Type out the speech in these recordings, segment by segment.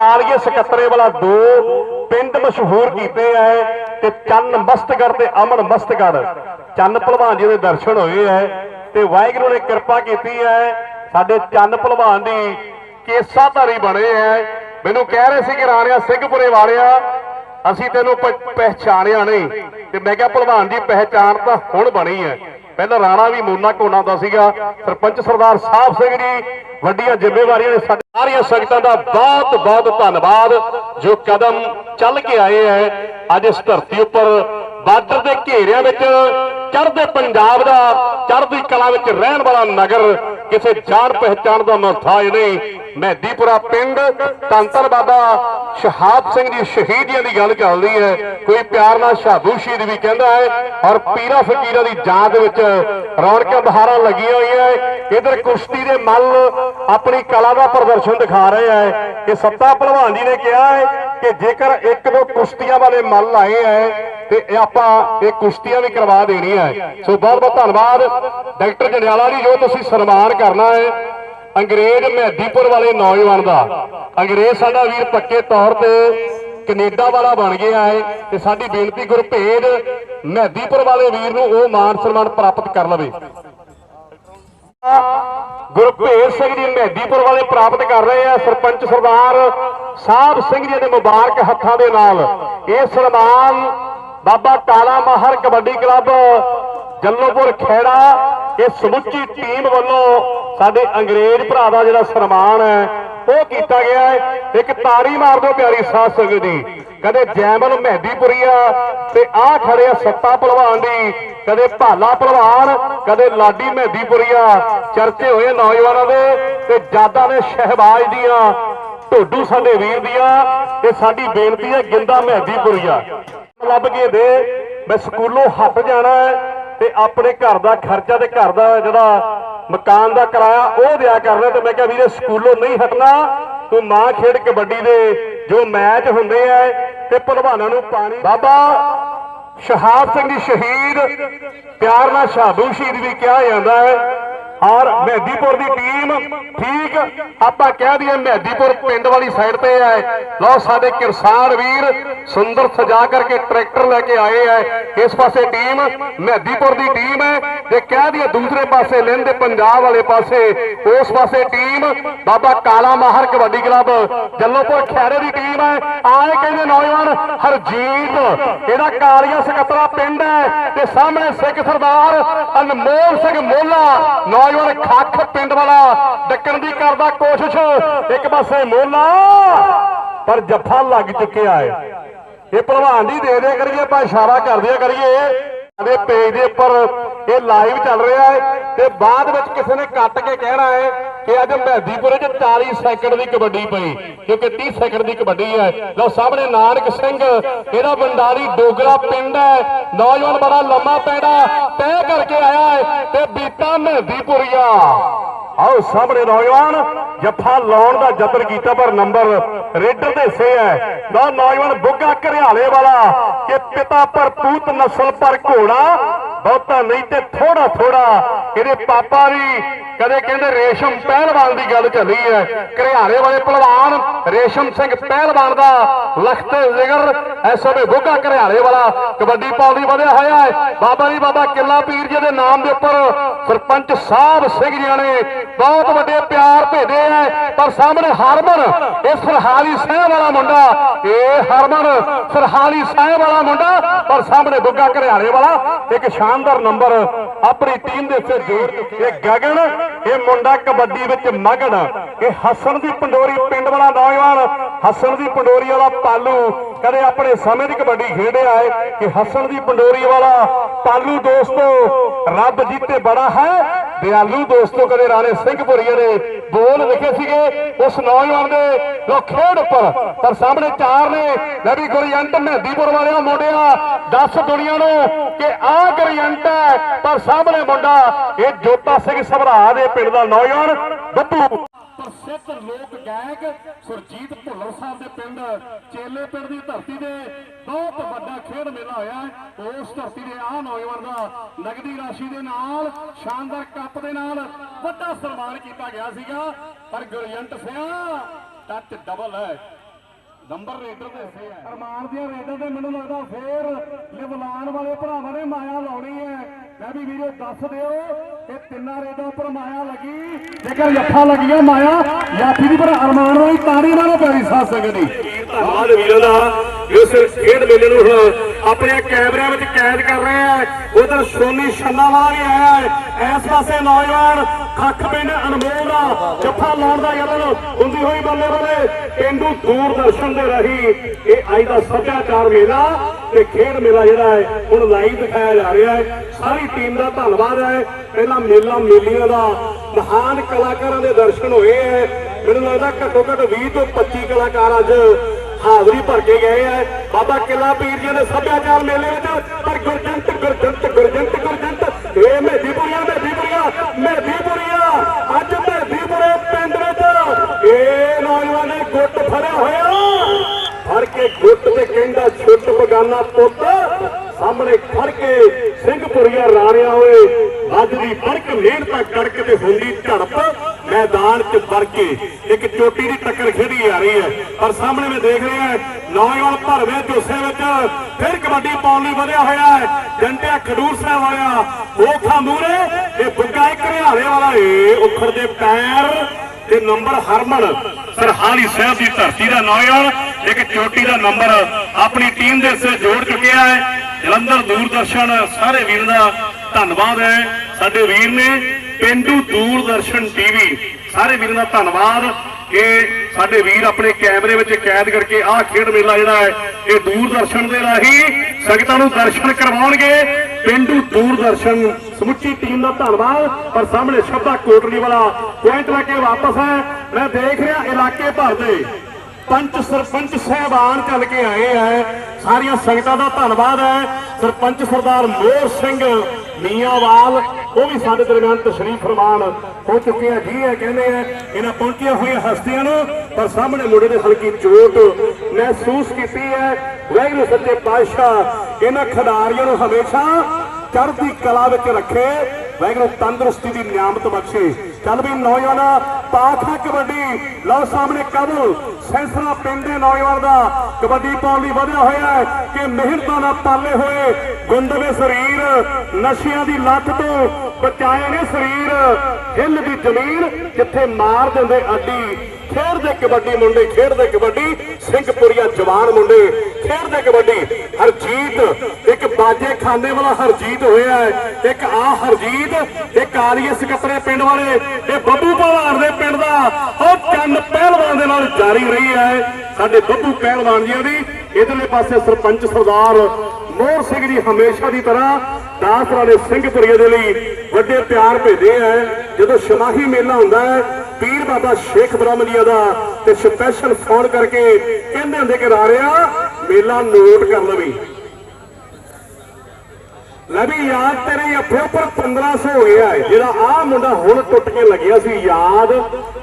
ਕਾਲੀਏ ਸਕੱਤਰੇ ਵਾਲਾ ਦੋ ਪਿੰਡ ਮਸ਼ਹੂਰ ਕੀਤੇ ਐ ਤੇ ਚੰਨ ਮਸਤਗੜ ਤੇ ਅਮਨ ਮਸਤਗੜ ਚੰਨ ਭਲਵਾਨ ਜੀ ਦੇ ਦਰਸ਼ਨ ਹੋਏ ਐ ਤੇ ਵਾਹਿਗੁਰੂ ਨੇ ਕਿਰਪਾ ਕੀਤੀ ਐ ਸਾਡੇ ਚੰਨ ਭਲਵਾਨ ਦੀ ਕੇਸਾਧਾਰੀ ਬਣੇ ਐ ਮੈਨੂੰ ਕਹਿ ਰਹੇ ਸੀ ਕਿ ਰਾਣਿਆ ਸਿੰਘਪੁਰੇ ਵਾਲਿਆ, ਅਸੀਂ ਤੈਨੂੰ ਪਹਿਚਾਣਿਆ ਨਹੀਂ। ਤੇ ਮੈਂ ਕਿਹਾ ਭਲਵਾਨ ਜੀ, ਪਹਿਚਾਣ ਤਾਂ ਹੁਣ ਬਣੀ ਐ ਪਹਿਲਾਂ ਰਾਣਾ ਵੀ ਮੋਨਾ ਕੋਨਾ ਦਾ ਸੀਗਾ। ਸਰਪੰਚ ਸਰਦਾਰ ਸਾਹਿਬ ਸਿੰਘ ਜੀ ਵੱਡੀਆਂ ਜ਼ਿੰਮੇਵਾਰੀਆਂ ਨੇ ਸਾਡੇ ਸਾਰੀਆਂ ਸੰਗਤਾਂ ਦਾ ਬਹੁਤ ਬਹੁਤ ਧੰਨਵਾਦ। ਜੋ ਕਦਮ ਚੱਲ ਕੇ ਆਏ ਹੈ, ਅੱਜ ਇਸ ਧਰਤੀ ਉੱਪਰ ਬਾਰਡਰ ਦੇ ਘੇਰਿਆਂ ਵਿੱਚ ਚੜ੍ਹਦੇ ਪੰਜਾਬ ਦਾ, ਚੜ੍ਹਦੀ ਕਲਾ ਵਿੱਚ ਰਹਿਣ ਵਾਲਾ ਨਗਰ, ਕਿਸੇ ਜਾਣ ਪਹਿਚਾਣ ਦਾ ਮੁਹਤਾਜ ਨਹੀਂ। ਮਹਿਦੀਪੁਰਾ ਪਿੰਡ ਧੰਨ ਬਾਬਾ ਸ਼ਹਾਬ ਸਿੰਘ ਜੀ ਸ਼ਹੀਦੀਆਂ ਦੀ ਗੱਲ ਚੱਲਦੀ ਹੈ। ਕੋਈ ਪਿਆਰ ਨਾਲ ਸ਼ਾਬੂ ਸ਼ਹੀਦ ਵੀ ਕਹਿੰਦਾ ਹੈ ਔਰ ਪੀਰਾ ਫਕੀਰਾਂ ਦੀ ਯਾਦ ਵਿੱਚ ਰੌਣਕਾਂ ਬਹਾਰਾਂ ਲੱਗੀਆਂ ਹੋਈਆਂ ਹੈ। ਇਧਰ ਕੁਸ਼ਤੀ ਦੇ ਮੱਲ ਆਪਣੀ ਕਲਾ ਦਾ ਪ੍ਰਦਰਸ਼ਨ ਦਿਖਾ ਰਹੇ ਹੈ। ਕਿ ਸੱਤਾ ਭਲਵਾਨ ਜੀ ਨੇ ਕਿਹਾ ਹੈ ਕਿ ਜੇਕਰ ਇੱਕ ਦੋ ਕੁਸ਼ਤੀਆਂ ਵਾਲੇ ਮੱਲ ਆਏ ਹੈ ਤੇ ਆਪਾਂ ਇਹ ਕੁਸ਼ਤੀਆਂ ਵੀ ਕਰਵਾ ਦੇਣੀਆਂ ਸੋ ਬਹੁਤ ਬਹੁਤ ਧੰਨਵਾਦ। ਡਾਕਟਰ ਜੰਡਿਆਲਾ ਜੀ, ਜੋ ਤੁਸੀਂ ਸਨਮਾਨ ਕਰਨਾ ਹੈ, ਅੰਗਰੇਜ਼ ਮਹਿਦੀਪੁਰ ਵਾਲੇ ਨੌਜਵਾਨ ਦਾ। ਅੰਗਰੇਜ਼ ਸਾਡਾ ਵੀਰ ਪੱਕੇ ਤੌਰ ਤੇ ਕੈਨੇਡਾ ਵਾਲਾ ਬਣ ਗਿਆ ਹੈ ਤੇ ਸਾਡੀ ਬੇਨਤੀ ਗੁਰਭੇਦ ਮਹਿਦੀਪੁਰ ਵਾਲੇ ਵੀਰ ਨੂੰ ਉਹ ਮਾਨ ਸਨਮਾਨ ਪ੍ਰਾਪਤ ਕਰ ਲਵੇ। ਗੁਰਭੇਦ ਸਿੰਘ ਜੀ ਮਹਿਦੀਪੁਰ ਵਾਲੇ ਪ੍ਰਾਪਤ ਕਰ ਰਹੇ ਆ, ਸਰਪੰਚ ਸਰਦਾਰ ਸਾਹਿਬ ਸਿੰਘ ਜੀ ਦੇ ਮੁਬਾਰਕ ਹੱਥਾਂ ਦੇ ਨਾਲ। ਇਹ ਸਨਮਾਨ ਬਾਬਾ ਕਾਲਾ ਮਾਹਰ ਕਬੱਡੀ ਕਲੱਬ, ਜੱਲੋਪੁਰ ਖੇੜਾ, ਇਹ ਸਮੁੱਚੀ ਟੀਮ ਵੱਲੋਂ ਸਾਡੇ ਅੰਗਰੇਜ਼ ਭਰਾ ਦਾ ਜਿਹੜਾ ਸਨਮਾਨ ਹੈ, ਉਹ ਕੀਤਾ ਗਿਆ ਹੈ। ਇੱਕ ਤਾਰੀ ਮਾਰ ਦਿਓ ਪਿਆਰੀ ਸਾਧ ਸੰਗਤ ਦੀ। ਕਦੇ ਜੈਮਲ ਮਹਿਦੀਪੁਰੀਆ ਤੇ ਆਹ ਖੜੇ ਆ ਸੱਤਾ ਪਹਿਲਵਾਨ ਦੀ। ਕਦੇ ਭਾਲਾ ਪਹਿਲਵਾਨ ਕਦੇ ਲਾਡੀ ਮਹਿਦੀਪੁਰੀਆ ਚਰਚੇ ਹੋਏ ਨੌਜਵਾਨਾਂ ਦੇ, ਤੇ ਜਾਦਾਂ ਦੇ ਸ਼ਹਿਬਾਜ਼ ਦੀਆਂ, ਢੋਡੂ ਸਾਡੇ ਵੀਰ ਦੀਆਂ, ਤੇ ਸਾਡੀ ਬੇਨਤੀ ਹੈ ਗਿੰਦਾ ਮਹਿਦੀਪੁਰੀਆ ਲੱਭ ਕੇ ਦੇ। ਮੈਂ ਸਕੂਲੋਂ ਹਟ ਜਾਣਾ ਤੇ ਆਪਣੇ ਘਰ ਦਾ ਖਰਚਾ ਤੇ ਘਰ ਦਾ ਜਿਹੜਾ ਮਕਾਨ ਦਾ ਕਿਰਾਇਆ ਉਹ ਦਿਆ ਕਰਨਾ ਤੇ ਮੈਂ ਕਿਹਾ ਵੀਰੇ ਸਕੂਲੋਂ ਨਹੀਂ ਹਟਣਾ। ਤੂੰ ਮਾਂ ਖੇਡ ਕਬੱਡੀ ਦੇ ਜੋ ਮੈਚ ਹੁੰਦੇ ਆ ਤੇ ਭਲਵਾਨਾਂ ਨੂੰ ਪਾਣੀ ਬਾਬਾ ਸ਼ਹਾਬ ਸਿੰਘ ਜੀ ਸ਼ਹੀਦ, ਪਿਆਰ ਨਾਲ ਸ਼ਾਬੂ ਸ਼ਹੀਦ ਵੀ ਕਿਹਾ ਜਾਂਦਾ ਹੈ। ਔਰ ਮਹਿਦੀਪੁਰ ਦੀ ਟੀਮ ਠੀਕ, ਆਪਾਂ ਕਹਿ ਦਈਏ ਮਹਿਦੀਪੁਰ ਪਿੰਡ ਵਾਲੀ ਸਾਈਡ ਤੇ ਹੈ। ਲਓ ਸਾਡੇ ਕਿਰਸਾਨ ਵੀਰ ਸੁੰਦਰ ਸਜਾ ਕਰਕੇ ਟਰੈਕਟਰ ਲੈ ਕੇ ਆਏ ਹੈ ਇਸ ਪਾਸੇ ਟੀਮ, ਮਹਿਦੀਪੁਰ ਦੀ ਟੀਮ ਹੈ। ਤੇ ਕਹਿ ਦਈਏ ਦੂਸਰੇ ਪਾਸੇ ਲਹਿੰਦੇ ਪੰਜਾਬ ਵਾਲੇ ਪਾਸੇ, ਉਸ ਪਾਸੇ ਟੀਮ, ਬਾਬਾ ਕਾਲਾ ਮਾਹਰ ਕਬੱਡੀ ਕਲੱਬ, ਜੱਲੋਪੁਰ ਖੈਰੇ ਦੀ ਟੀਮ ਹੈ। ਆਏ ਕਹਿੰਦੇ ਨੌਜਵਾਨ ਹਰਜੀਤ, ਇਹਦਾ ਕਾਲੀਆ ਸਕੱਤਰਾ ਪਿੰਡ ਹੈ। ਤੇ ਸਾਹਮਣੇ ਸਿੱਖ ਸਰਦਾਰ ਅਨਮੋਲ ਸਿੰਘ ਮੋਲਾ ਨੌਜਵਾਨ ਖੱਖ ਪਿੰਡ ਵਾਲਾ ਡੱਕਣ ਦੀ ਕਰਦਾ ਕੋਸ਼ਿਸ਼। ਇੱਕ ਪਾਸੇ ਮੋਲਾ, ਪਰ ਜੱਫਾ ਲੱਗ ਚੁੱਕਿਆ ਹੈ। ਇਹ ਭਲਵਾਨ ਦੀ ਦੇ ਦੇ ਕਰੀਏ, ਆਪਾਂ ਇਸ਼ਾਰਾ ਕਰਦਿਆ ਕਰੀਏ। ਦੇ ਪੇਜ ਦੇ ਉੱਪਰ ਇਹ ਲਾਈਵ ਚੱਲ ਰਿਹਾ ਹੈ ਤੇ ਬਾਅਦ ਵਿੱਚ ਕਿਸੇ ਨੇ ਕੱਟ ਕੇ ਕਹਿਣਾ ਹੈ ਕਿ ਅੱਜ ਮਹਿਦੀਪੁਰੇ 'ਚ 40 ਸੈਕਿੰਡ ਦੀ ਕਬੱਡੀ ਪਈ, ਕਿਉਂਕਿ 30 ਸੈਕਿੰਡ ਦੀ ਕਬੱਡੀ ਹੈ। ਲਓ ਸਾਹਮਣੇ ਨਾਨਕ ਸਿੰਘ, ਇਹਦਾ ਬੰਡਾਰੀ ਡੋਗਰਾ ਪਿੰਡ ਹੈ। ਨੌਜਵਾਨ ਬੜਾ ਲੰਮਾ ਪੈੜਾ ਤੈਅ ਕਰਕੇ ਆਇਆ ਹੈ ਤੇ ਬੀਤਾ ਮਹਿਦੀਪੁਰੀਆ ਆਓ ਸਾਹਮਣੇ ਨੌਜਵਾਨ, ਜੱਫਾ ਲਾਉਣ ਦਾ ਯਤਨ ਕੀਤਾ, ਪਰ ਨੰਬਰ ਰੇਡਰ ਦੇ ਸੇ ਹੈ। ਨਾ ਨੌਜਵਾਨ ਬੁੱਗਾ ਘਰਿਆਲੇ ਵਾਲਾ, ਕਿ ਪਿਤਾ ਪਰ ਪੂਤ ਨਸਲ ਪਰ ਘੋੜਾ, ਬਹੁਤਾ ਨਹੀਂ ਤੇ ਥੋੜਾ ਥੋੜਾ ਇਹਦੇ ਪਾਪਾ ਵੀ ਕਦੇ ਕਹਿੰਦੇ ਰੇਸ਼ਮ ਪਹਿਲਵਾਨ ਦੀ ਗੱਲ ਚੱਲੀ ਹੈ। ਘਰਿਆਲੇ ਵਾਲੇ ਪਹਿਲਵਾਨ ਰੇਸ਼ਮ ਸਿੰਘ ਪਹਿਲਵਾਨ ਦਾ ਲਖਤ ਜ਼ਿਗਰ ਐਸਓਵੇ ਬੁੱਗਾ ਘਰਿਆਲੇ ਵਾਲਾ ਕਬੱਡੀ ਪਾਉਣੀ ਵਧਿਆ ਹੋਇਆ ਹੈ। ਬਾਬਾ ਜੀ, ਬਾਬਾ ਕਿੱਲਾ ਪੀਰ ਜੀ ਦੇ ਨਾਮ ਦੇ ਉੱਪਰ ਸਰਪੰਚ ਸਾਹਿਬ ਸਿੰਘ ਜੀ ਨੇ ਬਹੁਤ ਵੱਡੇ ਪਿਆਰ ਭੇਜੇ ਹੈ। ਪਰ ਸਾਹਮਣੇ ਹਰਮਨ, ਇਹ ਸਰਹਾਲੀ ਸਾਹਿਬ ਵਾਲਾ ਮੁੰਡਾ, ਇਹ ਹਰਮਨ ਸਰਹਾਲੀ ਸਾਹਿਬ ਵਾਲਾ ਮੁੰਡਾ, ਪਰ ਸਾਹਮਣੇ ਬੁੱਗਾ ਘਰਿਆਲੇ ਵਾਲਾ। ਇੱਕ ਸ਼ਾਨਦਾਰ ਨੰਬਰ ਆਪਣੀ ਟੀਮ ਦੇ ਉੱਤੇ ਜੋੜ ਇਹ ਗਗਨ ਇਹ ਮੁੰਡਾ ਕਬੱਡੀ ਵਿੱਚ ਮਗਨ, ਇਹ ਹਸਨ ਦੀ ਪੰਡੋਰੀ ਪਿੰਡ ਵਾਲਾ ਨੌਜਵਾਨ ਹਸਨ ਦੀ ਪੰਡੋਰੀ ਵਾਲਾ ਪਾਲੂ, ਕਦੇ ਆਪਣੇ ਸਮੇਂ ਦੀ ਕਬੱਡੀ ਖੇਡਿਆ ਹੈ ਕਿ ਹਸਨ ਦੀ ਪੰਡੋਰੀ ਵਾਲਾ ਪਾਲੂ ਦੋਸਤੋ, ਰੱਬ ਜੀਤੇ ਬੜਾ ਹੈ। ਦਿਆਲੂ ਦੋਸਤੋ ਕਦੇ ਰਾਣੇ ਸਿੰਘਪੁਰੀਏ ਨੇ ਬੋਲ ਲਿਖੇ ਸੀਗੇ, ਉਸ ਨੌਜਵਾਨ ਦੇ ਲੋ ਖੇਡ ਉੱਪਰ। ਪਰ ਸਾਹਮਣੇ ਚਾਰ ਨੇ ਲੈ ਵੀ ਗੁਰਜੰਟ ਮਹਿੰਦੀਪੁਰ ਵਾਲਿਆਂ ਮੁੰਡਿਆਂ ਦੱਸ ਦੁਨੀਆ ਨੂੰ ਕਿ ਆਹ ਗੁਰਜੰਟ ਹੈ, ਪਰ ਸਾਹਮਣੇ ਮੁੰਡਾ, ਇਹ ਜੋਤਾ ਸਿੰਘ ਸਭਰਾ ਦੇ ਪਿੰਡ ਦਾ ਨੌਜਵਾਨ, ਬੱਬੂ। ਪ੍ਰਸਿੱਧ ਲੋਕ ਗਾਇਕ ਸੁਰਜੀਤ ਭੁੱਲਰ ਸਾਹਿਬ ਦੇ ਪਿੰਡ, ਚੇਲੇ ਪਿੰਡ ਦੀ ਧਰਤੀ ਦੇ ਬਹੁਤ ਵੱਡਾ ਖੇਡ ਮੇਲਾ ਹੋਇਆ ਉਸ ਧਰਤੀ ਦੇ ਆਹ ਨੌਜਵਾਨ ਦਾ ਨਗਦੀ ਰਾਸ਼ੀ ਦੇ ਨਾਲ, ਸ਼ਾਨਦਾਰ ਕੱਪ ਦੇ ਨਾਲ ਵੱਡਾ ਸਨਮਾਨ ਕੀਤਾ ਗਿਆ ਸੀਗਾ। ਪਰ ਗੁਰਜੰਟ ਸਿਆ ਟੱਚ ਡਬਲ ਹੈ। ਨੰਬਰ ਰੇਡਰ ਦੇ ਸੇ ਹੈ। ਅਰਮਾਨ ਦੀਆਂ ਰੇਡਾਂ ਤੇ ਮੈਨੂੰ ਲੱਗਦਾ ਫੇਰ ਲਿਵਲਾਨ ਵਾਲੇ ਭਰਾਵਾਂ ਨੇ ਮਾਇਆ ਲਾਉਣੀ ਹੈ। ਮੈਂ ਵੀ ਵੀਡੀਓ ਦੱਸ ਦਿਓ। ਇਹ ਤਿੰਨਾਂ ਰੇਡਾਂ ਉੱਪਰ ਮਾਇਆ ਲੱਗੀ। ਜੇਕਰ ਜੱਫਾ ਲੱਗੀਆਂ ਮਾਇਆ ਜਾਫੀ ਦੀ ਪਰ ਅਰਮਾਨ ਵਾਲੀ ਤਾੜੀ ਨਾਲ ਪੈਰੀ ਸਾਧ ਸਕਦੀ ਧੰਨਵਾਦ ਵੀਰਾਂ ਦਾ ਇਸ ਖੇਡ ਮੇਲੇ ਨੂੰ ਹੁਣ ਆਪਣੇ ਕੈਮਰਿਆਂ ਵਿੱਚ ਕੈਦ ਕਰ ਰਹੇ ਆ। ਉਧਰ ਸੋਨੀ ਛੰਨਾਵਾਲ ਵੀ ਆਇਆ ਹੈ। ਇਸ ਪਾਸੇ ਨੌਜਵਾਨ ਖੱਖ ਪਿੰਡ ਅਨਮੋਲ ਦਾ ਜੱਫਾ ਲਾਉਣ ਦਾ ਯਤਨ ਹੁੰਦੀ ਹੋਈ ਬੱਲੇ ਬੱਲੇ ਪਿੰਡੂ ਦੂਰਦਰਸ਼ਨ ਦੇ ਰਹੀ ਇਹ ਅੱਜ ਦਾ ਸੱਭਿਆਚਾਰ ਮੇਲਾ ਤੇ ਖੇਡ ਮੇਲਾ ਜਿਹੜਾ ਹੈ, ਹੁਣ ਲਾਈਵ ਦਿਖਾਇਆ ਜਾ ਰਿਹਾ ਹੈ। ਸਾਰੀ ਟੀਮ ਦਾ ਧੰਨਵਾਦ ਹੈ। ਪਹਿਲਾਂ ਮੇਲਾ ਮੇਲੀਆਂ ਦਾ ਮਹਾਨ ਕਲਾਕਾਰਾਂ ਦੇ ਦਰਸ਼ਨ ਹੋਏ ਹੈ। ਮੈਨੂੰ ਲੱਗਦਾ ਘੱਟੋ ਘੱਟ 20 ਤੋਂ 25 ਕਲਾਕਾਰ ਅੱਜ ਹਾਜ਼ਰੀ ਭਰ ਕੇ ਗਏ ਆ ਬਾਬਾ ਕਿਲਾ ਪੀਰ ਜੀ ਦੇ ਸੱਭਿਆਚਾਰ ਮੇਲੇ ਵਿੱਚ ਪਰ ਗੁਰਜੰਟ ਗੁਰਜੰਟ ਗੁਰਜੰਟ ਗੁਰਜੰਟ ਇਹ ਮਹਿਦੀਪੁਰੀਆ ਮਹਿਦੀਪੁਰੀਆ ਮਹਿਦੀਪੁਰੀਆ। ਅੱਜ ਮਹਿਦੀਪੁਰੇ ਪਿੰਡ ਵਿੱਚ ਇਹ ਨੌਜਵਾਨ ਨੇ ਗੁੱਟ ਫੜਿਆ ਹੋਇਆ ਫੜ ਕੇ ਗੁੱਟ ਤੇ ਕਹਿੰਦਾ ਛੁੱਟ ਬਗਾਨਾ ਪੁੱਤ। ਸਾਹਮਣੇ ਖੜ ਕੇ ਸਿੰਘਪੁਰੀਆ ਰਾਣਿਆ ਹੋਏ ਅੱਜ ਦੀ ਫੜਕ ਮਿਹਨਤਾਂ ਕੜਕ ਤੇ ਹੁੰਦੀ ਝੜਪ। ਮੈਦਾਨ 'ਚ ਵਰ ਕੇ ਇੱਕ ਚੋਟੀ ਦੀ ਟੱਕਰ ਖੇਡੀ ਜਾ ਰਹੀ ਹੈ। ਪਰ ਸਾਹਮਣੇ ਮੈਂ ਦੇਖ ਰਿਹਾ ਨੌਜਵਾਨ ਭਰਵੇਂ ਜੋਸੇ ਵਿੱਚ ਫਿਰ ਕਬੱਡੀ ਪਾਉਣ ਲਈ ਵਧਿਆ ਹੋਇਆ ਹੈ। ਜੰਟਿਆ ਖਡੂਰ ਸਾਹਿਬ ਵਾਲਿਆ ਉਹ ਖਾਮੂਰੇ ਇਹ ਬੁੱਗਾ ਇੱਕ ਹਰਿਆਣੇ ਵਾਲਾ ਏ ਉਖੜਦੇ ਪੈਰ ਤੇ ਨੰਬਰ ਹਰਮਨ, ਸਰਹਾਲੀ ਸਾਹਿਬ ਦੀ ਧਰਤੀ ਦਾ ਨੌਜਵਾਨ। ਇੱਕ ਚੋਟੀ ਦਾ ਨੰਬਰ ਆਪਣੀ ਟੀਮ ਦੇ ਸਿਰ ਜੋੜ ਚੁੱਕਿਆ ਹੈ। ਜਲੰਧਰ ਦੂਰਦਰਸ਼ਨ ਸਾਰੇ ਵੀਰ ਦਾ ਧੰਨਵਾਦ ਹੈ। ਸਾਡੇ ਵੀਰ ਨੇ ਪਿੰਡੂ ਦੂਰਦਰਸ਼ਨ ਟੀਵੀ ਸਾਰੇ ਵੀਰਾਂ ਦਾ ਧੰਨਵਾਦ ਕਿ ਸਾਡੇ ਵੀਰ ਆਪਣੇ ਕੈਮਰੇ ਵਿੱਚ ਕੈਦ ਕਰਕੇ ਆਹ ਖੇਡ ਮੇਲਾ ਜਿਹੜਾ ਹੈ, ਇਹ ਦੂਰਦਰਸ਼ਨ ਦੇ ਰਾਹੀਂ ਸੰਗਤਾਂ ਨੂੰ ਦਰਸ਼ਨ ਕਰਵਾਉਣਗੇ। ਪਿੰਡੂ ਦੂਰਦਰਸ਼ਨ ਸਮੁੱਚੀ ਟੀਮ ਦਾ ਧੰਨਵਾਦ। ਪਰ ਸਾਹਮਣੇ ਸ਼ਬਦਾ ਕੋਟਲੀ ਵਾਲਾ ਪੁਆਇੰਟ ਲੈ ਕੇ ਵਾਪਸ ਹੈ। ਮੈਂ ਦੇਖ ਰਿਹਾ ਇਲਾਕੇ ਭਰ ਦੇ। ਪੰਚ ਸਰਪੰਚ ਸਹਿਬਾਨ ਚੱਲ ਕੇ ਆਏ ਹੈ ਸਾਰੀਆਂ ਸੰਗਤਾਂ ਦਾ ਧੰਨਵਾਦ ਹੈ। ਸਰਪੰਚ ਸਰਦਾਰ ਮੋਹਰ ਸਿੰਘ ਮੀਆਂਵਾਲ ਉਹ ਵੀ ਸਾਡੇ ਦਰਮਿਆਨ ਤਸ਼ਰੀਫ ਫਰਮਾਨ ਹੋ ਚੁੱਕੇ ਆ। ਜੀ ਹੈ ਕਹਿੰਦੇ ਆ, ਇਹਨਾਂ ਪਹੁੰਚੀਆਂ ਹੋਈਆਂ ਹਸਤੀਆਂ ਨੂੰ, ਪਰ ਸਾਹਮਣੇ ਮੁੰਡੇ ਦੇ ਹਲਕੀ ਚੋਟ ਮਹਿਸੂਸ ਕੀਤੀ ਹੈ। ਵਾਹਿਗੁਰੂ ਸੱਚੇ ਪਾਤਸ਼ਾਹ, ਇਹਨਾਂ ਖਿਡਾਰੀਆਂ ਨੂੰ ਹਮੇਸ਼ਾ ਚੜ੍ਹਦੀ ਕਲਾ ਵਿੱਚ ਰੱਖੇ। ਵਾਹਿਗੁਰੂ ਤੰਦਰੁਸਤੀ ਦੀ ਨਿਆਮਤ ਬਖਸ਼ੇ। ਚੱਲ ਵੀ ਨੌਜਵਾਨਾ ਪਾਖਾ ਕਬੱਡੀ। ਲਓ ਸਾਹਮਣੇ ਕਬਲ ਸੈਂਸਰਾ ਪਿੰਡ ਦੇ ਨੌਜਵਾਨ ਦਾ ਕਬੱਡੀ ਪਾਉਣ ਲਈ ਵਧਿਆ ਹੋਇਆ ਹੈ ਕਿ ਮਿਹਨਤਾਂ ਨਾਲ ਪਾਲੇ ਹੋਏ ਗੁੰਦਵੇ ਸਰੀਰ, ਨਸ਼ਿਆਂ ਦੀ ਲੱਤ ਤੋਂ ਬਚਾਏ ਨੇ ਸਰੀਰ। ਹਿੱਲ ਦੀ ਜ਼ਮੀਨ ਜਿੱਥੇ ਮਾਰ ਦਿੰਦੇ ਅੱਡੀ। ਖੇਡਦੇ ਕਬੱਡੀ ਮੁੰਡੇ, ਖੇਡਦੇ ਕਬੱਡੀ। ਸਿੰਘਪੁਰੀਆ ਜਵਾਨ ਮੁੰਡੇ, ਖੇਡਦੇ ਕਬੱਡੀ। ਹਰਜੀਤ ਬਾਜੇ ਖਾਨੇ ਵਾਲਾ ਹਰਜੀਤ ਹੋਇਆ ਹੈ। ਇੱਕ ਆ ਹਰਜੀਤ ਇਹ ਕਾਲੀਏ ਸਕੱਤਰੇ ਪਿੰਡ ਵਾਲੇ, ਇਹ ਬੱਬੂ ਭਲਵਾਨ ਦੇ ਪਿੰਡ ਦਾ ਉਹ ਚੰਨ ਪਹਿਲਵਾਨ ਦੇ ਨਾਲ ਜਾਰੀ ਰਹੀ ਹੈ। ਸਾਡੇ ਬੱਬੂ ਪਹਿਲਵਾਨ ਜੀ ਦੀ ਇਧਰਲੇ ਪਾਸੇ ਸਰਪੰਚ ਸਰਦਾਰ ਮੋਹਰ ਸਿੰਘ ਜੀ ਹਮੇਸ਼ਾ ਦੀ ਤਰ੍ਹਾਂ ਦਾਸ ਵਾਲੇ ਸਿੰਘਪੁਰੀਏ ਦੇ ਲਈ ਵੱਡੇ ਪਿਆਰ ਭੇਜਦੇ ਹੈ ਜਦੋਂ ਸ਼ਮਾਹੀ ਮੇਲਾ ਹੁੰਦਾ ਹੈ, ਪੀਰ ਬਾਬਾ ਸ਼ੇਖ ਬ੍ਰਹਮਲੀਆ ਦਾ ਤੇ ਸਪੈਸ਼ਲ ਫੋਨ ਕਰਕੇ ਕਹਿੰਦੇ ਹੁੰਦੇ ਕਿ ਰਾਰਿਆ, ਮੇਲਾ ਨੋਟ ਕਰ ਲਵੀ। ਲੈ ਵੀ ਯਾਦ ਤੇਰੇ ਅੱਖੇ ਉੱਪਰ 1500 ਹੋ ਗਿਆ ਹੈ ਜਿਹੜਾ ਆ ਮੁੰਡਾ ਹੁਣ ਟੁੱਟ ਕੇ ਲੱਗਿਆ ਸੀ, ਯਾਦ,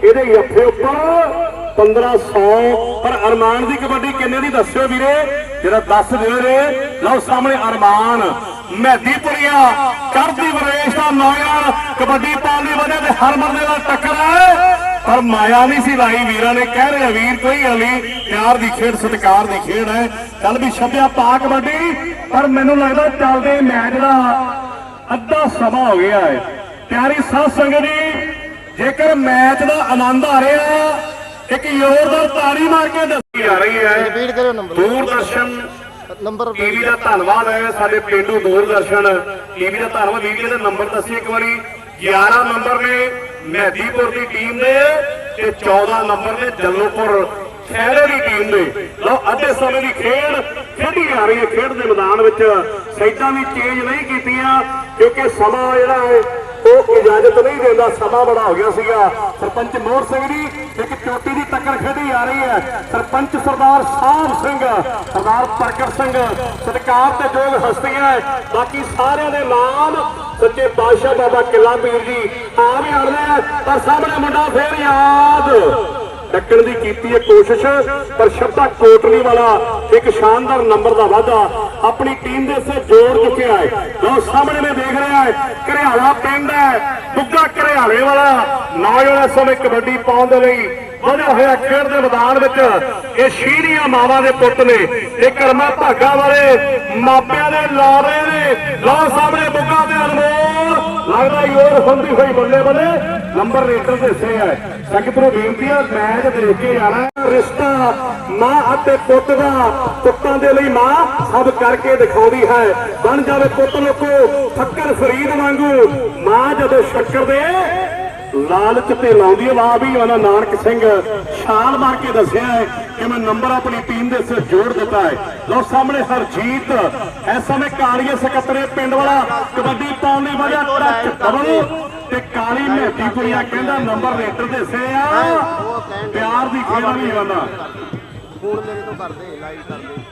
ਇਹਦੇ ਅੱਖੇ ਉੱਪਰ 1500 ਪਰ ਅਰਮਾਨ ਦੀ ਕਬੱਡੀ ਕਿੰਨੇ ਦੀ ਦੱਸਿਓ ਵੀਰੇ? ਜਿਹੜਾ ਦੱਸ ਦਿਓ ਰੇ ਲਓ ਸਾਹਮਣੇ ਅਰਮਾਨ। ਮਹਿਦੀਪੁਰੀਆ ਚੜ੍ਹਦੀ ਵਰੇਸ਼ ਦਾ ਨੌਜਵਾਨ। ਕਬੱਡੀ ਪਾਉਣ ਦੀ ਵਜ੍ਹਾ ਤੇ ਹਰਮਨ ਦੇ ਨਾਲ ਟੱਕਰ ਹੈ। ਪਰ ਮਾਇਆ ਨਹੀਂ ਸੀ ਲਾਈ। ਵੀਰਾਂ ਨੇ ਕਹਿ ਰਹੇ ਵੀਰ ਕੋਈ ਗੱਲ ਨਹੀਂ। ਪਿਆਰ ਦੀ ਖੇਡ ਸਤਿਕਾਰ ਦੀ ਖੇਡ ਹੈ। ਚੱਲ ਵੀ ਛੱਡਿਆ ਪਾ ਕਬੱਡੀ ਪਰ ਮੈਨੂੰ ਲੱਗਦਾ ਚੱਲਦੇ ਮੈਚ ਦਾ ਅੱਧਾ ਸਮਾਂ ਹੋ ਗਿਆ ਹੈ। ਪਿਆਰੀ ਸਾਧ ਸੰਗਤ ਜੀ ਜੇਕਰ ਮੈਚ ਦਾ ਆਨੰਦ ਆ ਰਿਹਾ ਇੱਕ ਜ਼ੋਰਦਾਰ ਤਾੜੀ ਮਾਰ ਕੇ ਦੱਸੀ ਜਾ ਰਹੀ ਹੈ। ਰਿਪੀਟ ਕਰਿਓ ਨੰਬਰ ਦੂਰਦਰਸ਼ਨ ਨੰਬਰ ਟੀਵੀ ਦਾ ਧੰਨਵਾਦ ਹੈ। ਸਾਡੇ ਪਿੰਡੂ ਦੂਰਦਰਸ਼ਨ ਟੀਵੀ ਦਾ ਧੰਨਵਾਦ। ਵੀਡੀਓ ਦਾ ਨੰਬਰ ਦੱਸੀ ਇੱਕ ਵਾਰੀ। 11 ਨੰਬਰ ਨੇ। ਮਹਿਦੀਪੁਰ ਦੀ ਟੀਮ ਦੇ ਤੇ 14 ਨੰਬਰ ਨੇ ਜੱਲੋਪੁਰ ਖੈਰੇ ਦੀ ਟੀਮ ਦੇ। ਲਓ, ਅੱਧੇ ਸਮੇਂ ਦੀ ਖੇਡ ਖੇਡੀ ਜਾ ਰਹੀ ਹੈ। ਖੇਡ ਦੇ ਮੈਦਾਨ ਵਿੱਚ ਸਾਈਡਾਂ ਵੀ ਚੇਂਜ ਨਹੀਂ ਕੀਤੀਆਂ, ਕਿਉਂਕਿ ਸਮਾਂ ਜਿਹੜਾ ਹੈ, ਉਹ ਇਜਾਜ਼ਤ ਨਹੀਂ ਦਿੰਦਾ। ਸਮਾਂ ਬੜਾ ਹੋ ਗਿਆ ਸੀਗਾ। ਸਰਪੰਚ ਮੋਹਰ ਸਿੰਘ ਦੀ ਇੱਕ ਚੋਟੀ ਦੀ ਟੱਕਰ ਖੇਡੀ ਜਾ ਰਹੀ ਹੈ। ਸਰਪੰਚ ਸਰਦਾਰ ਸਾਹਿਬ ਸਿੰਘ, ਸਰਦਾਰ ਪ੍ਰਗਟ ਸਿੰਘ, ਸਤਿਕਾਰ ਤੇ ਯੋਗ ਹਸਤੀਆਂ ਬਾਕੀ ਸਾਰਿਆਂ ਦੇ ਨਾਮ ਸੱਚੇ ਪਾਤਸ਼ਾਹ ਬਾਬਾ ਕਿਲਾ ਪੀਰ ਜੀ ਆ ਵੀ ਆਉਂਦੇ ਰਿਹਾ ਪਰ ਸਾਹਮਣੇ ਮੁੰਡਾ ਫੇਰ ਯਾਦ। ਡੱਕਣ ਦੀ ਕੀਤੀ ਹੈ ਕੋਸ਼ਿਸ਼, ਪਰ ਸ਼ਬਦਾ ਕੋਟਲੀ ਵਾਲਾ ਇੱਕ ਸ਼ਾਨਦਾਰ ਨੰਬਰ ਦਾ ਵਾਧਾ ਆਪਣੀ ਟੀਮ ਦੇ ਸੇ ਜੋੜ ਚੁੱਕਿਆ ਹੈ। ਲੋ ਸਾਹਮਣੇ ਮੈਂ ਦੇਖ ਰਿਹਾ ਹੈ, ਘਰਿਆਲਾ ਪਿੰਡ ਹੈ ਬੁੱਗਾ ਘਰਿਆਲੇ ਵਾਲਾ ਨੌਜਵਾਨ ਇਸ ਸਮੇਂ ਕਬੱਡੀ ਪਾਉਣ ਦੇ ਲਈ ਵਧਿਆ ਹੋਇਆ ਖੇਡ ਦੇ ਮੈਦਾਨ ਵਿੱਚ ਇਹ ਸ਼ੀਰੀਆਂ ਮਾਵਾਂ ਦੇ ਪੁੱਤ ਨੇ, ਇਹ ਕਰਮਾ ਭਾਗਾ ਵਾਲੇ ਮਾਪਿਆਂ ਦੇ ਲਾਰੇ ਨੇ। ਲਓ, ਸਾਹਮਣੇ ਬੁੱਗਾ ਤੇ ਅਨਮੋਲ ਲੱਗਦਾ ਯੋਰ ਹੁੰਦੀ ਹੋਈ ਬੱਲੇ ਬੱਲੇ ਨੰਬਰ ਰੇਟਰ ਦੇ ਸੇ ਹੈ ਸੰਗਤ ਨੂੰ ਬੇਨਤੀ ਹੈ ਮੈਚ ਦੇਖ ਕੇ ਜਾਣਾ ਰਿਸ਼ਤਾ ਮਾਂ ਅਤੇ ਪੁੱਤ ਦਾ, ਪੁੱਤਾਂ ਦੇ ਲਈ ਮਾਂ ਸਭ ਕਰਕੇ ਦਿਖਾਉਂਦੀ ਹੈ। ਬਣ ਜਾਵੇ ਪੁੱਤ ਲੋਕੋ ਫੱਕਰ ਫਰੀਦ ਵਾਂਗੂ। ਮਾਂ ਜਦੋਂ ਸ਼ੱਕਰ ਦੇ ਲਾਲਚ ਤੇ ਲਾਉਂਦੀ ਹੈ ਵੀ ਉਹਨਾਂ ਨਾਨਕ ਸਿੰਘ ਛਾਲ ਮਾਰ ਕੇ ਦੱਸਿਆ ਹੈ ਕਿ ਮੈਂ ਨੰਬਰ ਆਪਣੀ ਟੀਮ ਦੇ ਸਿਰ ਜੋੜ ਦਿੱਤਾ ਹੈ। ਲਓ ਸਾਹਮਣੇ ਹਰਜੀਤ, ਇਸ ਸਮੇਂ ਕਾਲੀਏ ਸਕੱਤਰੇ ਪਿੰਡ ਵਾਲਾ ਕਬੱਡੀ ਪਾਉਣ ਲਈ ਵਜਾ ਟੱਚ ਡਬਲ ਤੇ ਕਾਲੀ ਮਹਿਤੀਪੁਰੀਆ ਕਹਿੰਦਾ ਨੰਬਰ ਰੇਟਰ ਦੇ ਸੇ ਆ। ਪਿਆਰ ਦੀ ਖੇਡ ਨਹੀਂ ਆਉਂਦਾ ਫੋਨ ਮੇਰੇ ਤੋਂ ਕਰਦੇ ਲਾਈਵ ਕਰਦੇ